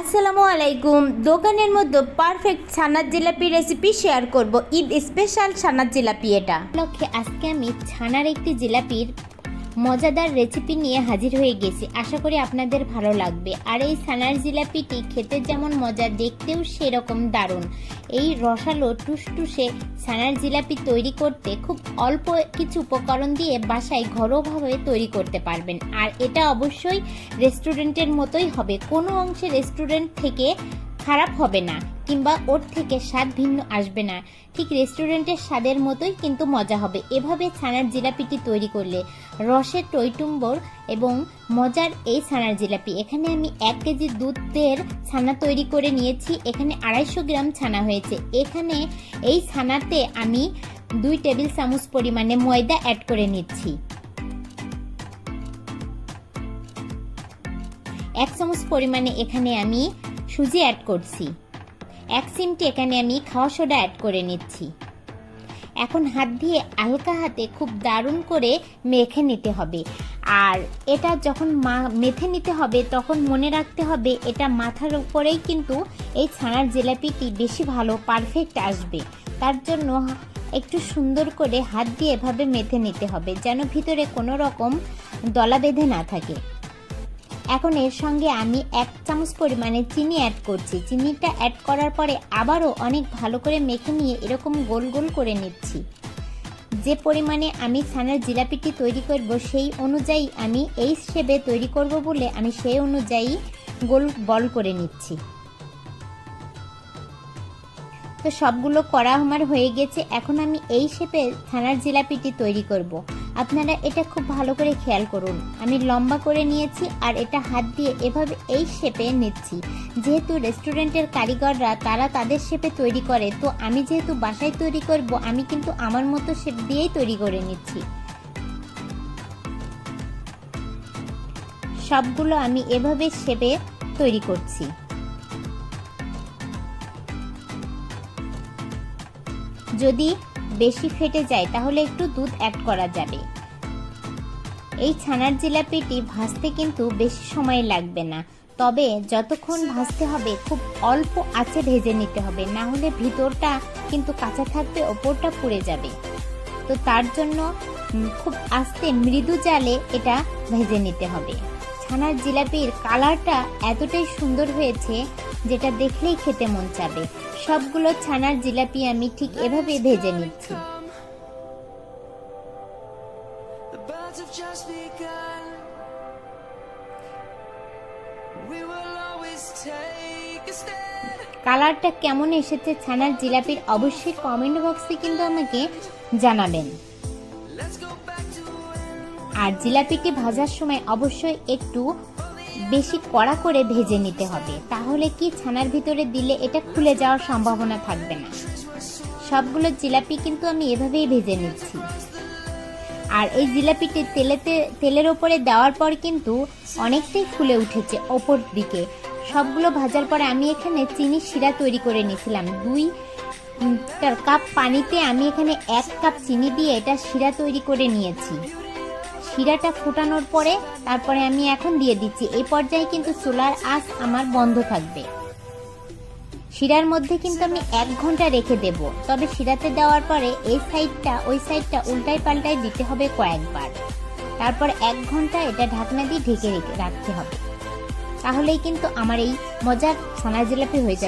আসসালামু আলাইকুম। দোকানের মধ্যে পারফেক্ট ছানার জিলাপি রেসিপি শেয়ার করব। ঈদ স্পেশাল ছানার জিলাপি এটা। লক্ষ্যে আজকে আমি ছানার একটি জিলাপির মজাদার রেসিপি নিয়ে হাজির হয়ে গেছি। আশা করি আপনাদের ভালো লাগবে। আর এই ছানার জিলাপিটি খেতে যেমন মজা, দেখতেও সেরকম দারুণ। এই রসালো টুসটুসে সানার জিলাপি তৈরি করতে খুব অল্প কিছু উপকরণ দিয়ে বাসায় ঘরোয়াভাবে তৈরি করতে পারবেন। আর এটা অবশ্যই রেস্টুরেন্টের মতোই হবে। কোনো অংশে রেস্টুরেন্ট থেকে খারাপ হবে না। কিংবা ওর থেকে স্বাদ ভিন্ন আসবে না। ঠিক রেস্টুরেন্টের স্বাদের মতোই কিন্তু মজা হবে। এভাবে ছানার জিলাপিটি তৈরি করলে রসের টইটুম্বর এবং মজার এই ছানার জিলাপি। এখানে আমি এক কেজি দুধের ছানা তৈরি করে নিয়েছি। এখানে আড়াইশো গ্রাম ছানা হয়েছে। এখানে এই ছানাতে আমি দুই টেবিল চামচ পরিমাণে ময়দা অ্যাড করে নিচ্ছি। এক চামচ পরিমাণে এখানে আমি সুজি অ্যাড করছি। এক চিমটি এখানে আমি খাওয়া সোডা অ্যাড করে নিচ্ছি। এখন হাত দিয়ে হালকা হাতে খুব দারুণ করে মেখে নিতে হবে। আর এটা যখন মা, মেখে নিতে হবে তখন মনে রাখতে হবে এটা মাথার উপরেই কিন্তু এই ছানার জিলাপিটি বেশি ভালো পারফেক্ট আসবে। তার জন্য একটু সুন্দর করে হাত দিয়ে এভাবে মেথে নিতে হবে যেন ভিতরে কোনো রকম দলা বেঁধে না থাকে। এখন এর সঙ্গে আমি এক চামচ পরিমাণে চিনি অ্যাড করছি। চিনিটা অ্যাড করার পরে আবারও অনেক ভালো করে মেখে নিয়ে এরকম গোল গোল করে নিচ্ছি। যে পরিমাণে আমি ছানার জিলাপিটি তৈরি করব, সেই অনুযায়ী আমি এই শেপে তৈরি করব বলে আমি সেই অনুযায়ী গোল বল করে নিচ্ছি। তো সবগুলো করা আমার হয়ে গেছে। এখন আমি এই শেপে ছানার জিলাপিটি তৈরি করব। আপনারা এটা খুব ভালো করে খেয়াল করুন। আমি লম্বা করে নিয়েছি আর এটা হাত দিয়ে এভাবে এই শেপে নিচ্ছি। যেহেতু রেস্টুরেন্টের কারিগররা, তারা তাদের শেপে তৈরি করে, তো আমি যেহেতু বাসায় তৈরি করব, আমি কিন্তু আমার মতো শেপ দিয়েই তৈরি করে নিচ্ছি। সবগুলো আমি এভাবে শেপে তৈরি করছি। যদি বেশি ফেটে যায়, তাহলে একটু দুধ অ্যাড করা যাবে। এই ছানার জিলাপিটি ভাজতে কিন্তু বেশি সময় লাগবে না। তবে যতক্ষণ ভাজতে হবে, খুব অল্প আঁচে ভেজে নিতে হবে, না হলে ভিতরটা কিন্তু কাঁচা থাকবে, ওপরটা পুড়ে যাবে। তো তার জন্য খুব আস্তে মৃদু জালে এটা ভেজে নিতে হবে। ছানার জিলাপির কালারটা এতটাই সুন্দর হয়েছে, যেটা দেখলেই খেতে মন চাবে। সবগুলো ছানার জিলাপি আমি ঠিক এভাবে ভেজে নিচ্ছি. কালারটা কেমন এসেছে ছানার জিলাপির অবশ্যই কমেন্ট বক্সে কিন্তু আমাকে জানাবেন। আর জিলাপিটি ভাজার সময় অবশ্যই একটু বেশি কড়া করে ভেজে নিতে হবে। তাহলে কি ছানার ভিতরে দিলে এটা খুলে যাওয়ার সম্ভাবনা থাকবে না। সবগুলো জিলাপি কিন্তু আমি এভাবেই ভেজে নিচ্ছি। আর এই জিলাপিটি তেলেতে, তেলের ওপরে দেওয়ার পর কিন্তু অনেকটাই ফুলে উঠেছে ওপর দিকে। সবগুলো ভাজার পরে আমি এখানে চিনি শিরা তৈরি করে নিয়েছিলাম। দুই কাপ পানিতে আমি এখানে এক কাপ চিনি দিয়ে এটা শিরা তৈরি করে নিয়েছি। শিরাটা ফোটানোর পরে তারপরে আমি এখন দিয়ে দিচ্ছি। এই পর্যায়ে কিন্তু চুলার আঁচ আমার বন্ধ থাকবে। শিরার মধ্যে কিন্তু আমি এক ঘণ্টা রেখে দেব। তবে শিরাতে দেওয়ার পরে এই সাইডটা, ওই সাইডটা উল্টাই পাল্টাই দিতে হবে কয়েকবার। তারপর এক ঘণ্টা এটা ঢাকনা দিয়ে ঢেকে রেখে রাখতে হবে। তাহলেই কিন্তু আমার এই মজার ছানা জিলাপি হয়ে যাবে।